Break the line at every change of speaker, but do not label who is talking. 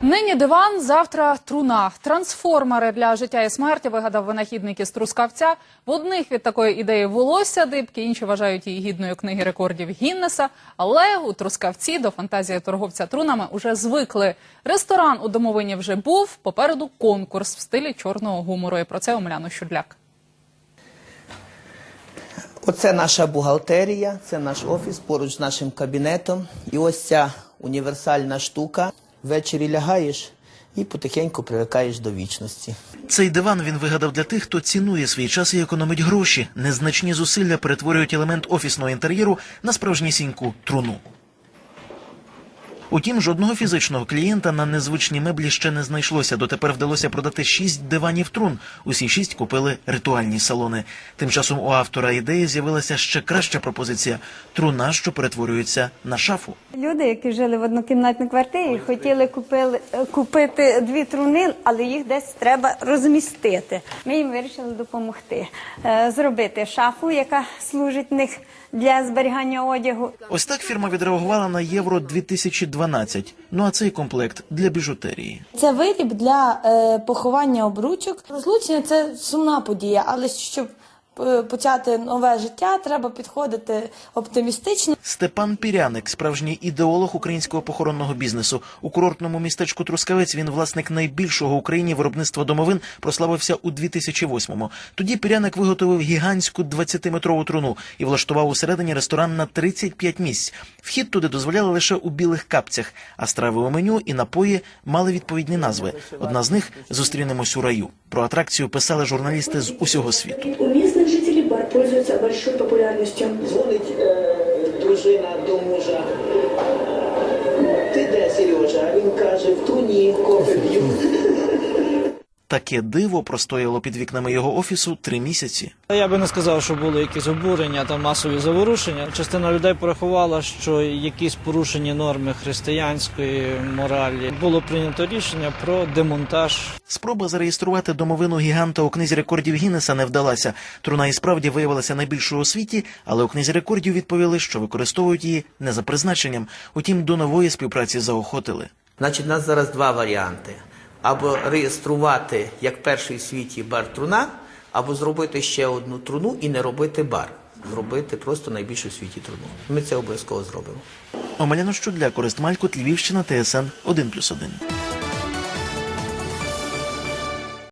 Нині диван, завтра труна. Трансформери для життя і смерті вигадав винахідник із Трускавця. В одних від такої ідеї волосся дибки, інші вважають її гідною книги рекордів Гіннеса. Але у Трускавці до фантазії торговця трунами уже звикли. Ресторан у домовині вже був. Попереду конкурс в стилі чорного гумору. І про це Омеляну Щудляк.
Оце наша бухгалтерія, це наш офіс поруч з нашим кабінетом. І ось ця універсальна штука. Ввечері лягаєш і потихеньку привикаєш до вічності.
Цей диван він вигадав для тих, хто цінує свій час і економить гроші. Незначні зусилля перетворюють елемент офісного інтер'єру на справжнісіньку труну. Утім, жодного фізичного клієнта на незвичні меблі ще не знайшлося. Дотепер вдалося продати шість диванів трун. Усі шість купили ритуальні салони. Тим часом у автора ідеї з'явилася ще краща пропозиція труна, що перетворюється на шафу.
Люди, які жили в однокімнатній квартирі, хотіли купили, е, купити дві труни, але їх десь треба розмістити. Ми їм вирішили допомогти е, зробити шафу, яка служить в них для зберігання одягу.
Ось так фірма відреагувала на євро 2012. Ну а цей комплект для біжутерії.
Це виріб для е, поховання обручок. Розлучення це сумна подія, але щоб почати нове життя, треба підходити оптимістично.
Степан Піряник, справжній ідеолог українського похоронного бізнесу. У курортному містечку Трускавець він власник найбільшого в Україні виробництва домовин прославився у 2008-му. Тоді Піряник виготовив гігантську 20-метрову труну і влаштував усередині ресторан на 35 місць. Вхід туди дозволяли лише у білих капцях, а страви у меню і напої мали відповідні назви. Одна з них зустрінемось у раю. Про атракцію писали журналісти з усього світу.
Пользуется большой популярностью.
Дзвонить э, дружина до мужа. Ти де, Сережа? А він каже, в труні кофе п'ю.
Таке диво простояло під вікнами його офісу три місяці.
Я би не сказав, що були якісь обурення та масові заворушення. Частина людей порахувала, що якісь порушені норми християнської моралі було прийнято рішення про демонтаж
Спроба зареєструвати домовину гіганта у книзі рекордів Гіннеса не вдалася. Труна і справді виявилася найбільшою у світі, але у книзі рекордів відповіли, що використовують її не за призначенням. Утім, до нової співпраці заохотили.
Значить, у нас зараз два варіанти: або реєструвати як перший в світі бар труна, або зробити ще одну труну і не робити бар. Зробити просто найбільшу в світі труну. Ми це обов'язково зробимо.
Омеляно Щудля, Корист Малькут, Львівщина, ТСН 1+,1.